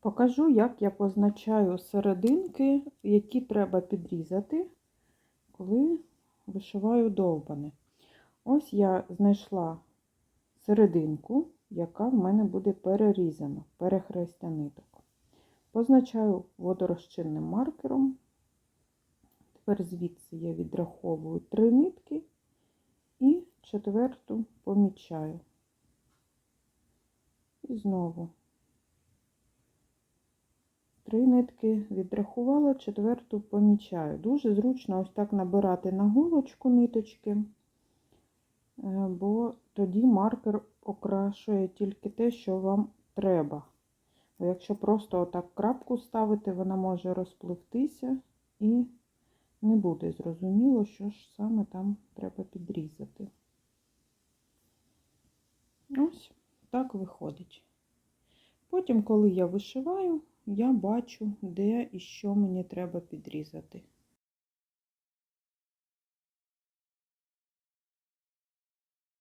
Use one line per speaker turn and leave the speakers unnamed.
Покажу, як я позначаю серединки, які треба підрізати, коли вишиваю довбане. Ось я знайшла серединку, яка в мене буде перерізана, перехрестя ниток. Позначаю водорозчинним маркером. Тепер звідси я відраховую три нитки і четверту помічаю. І знову три нитки відрахувала, четверту помічаю. Дуже зручно ось так набирати на голочку ниточки, е, бо тоді маркер окрашує тільки те, що вам треба. Якщо просто отак крапку ставити, вона може розпливтися і не буде зрозуміло, що ж саме там треба підрізати. Ось так виходить. Потім, коли я вишиваю, я бачу, де і що мені треба підрізати.